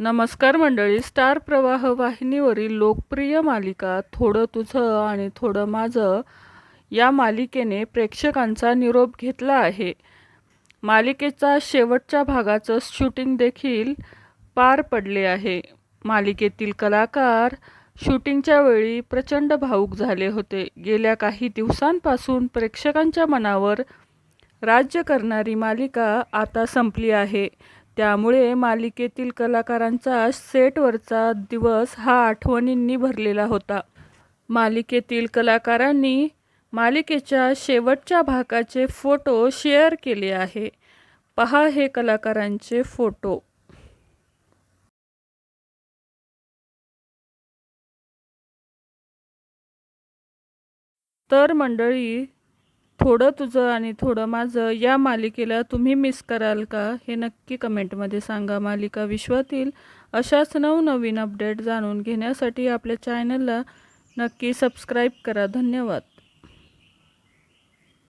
नमस्कार मंडळी स्टार प्रवाह वाहिनीवरील लोकप्रिय मालिका थोडं तुझं आणि थोडं माझं या मालिकेने प्रेक्षकांचा निरोप घेतला आहे. मालिकेचा शेवटच्या भागाचं शूटिंग देखील पार पडले आहे. मालिकेतील कलाकार शूटिंगच्या वेळी प्रचंड भावूक झाले होते. गेल्या काही दिवसांपासून प्रेक्षकांच्या मनावर राज्य करणारी मालिका आता संपली आहे. त्यामुळे मालिकेतील कलाकारांचा सेटवरचा दिवस हा आठवणींनी भरलेला होता. मालिकेतील कलाकारांनी मालिकेच्या शेवटच्या भागाचे फोटो शेअर केले आहे. पहा हे कलाकारांचे फोटो. तर मंडळी थोडं तुझं आणि थोडं माझं या मालिकेला तुम्ही मिस कराल का हे नक्की कमेंटमध्ये सांगा. मालिका विश्वातील अशाच नवनवीन अपडेट जाणून घेण्यासाठी आपल्या चॅनलला नक्की सबस्क्राईब करा. धन्यवाद.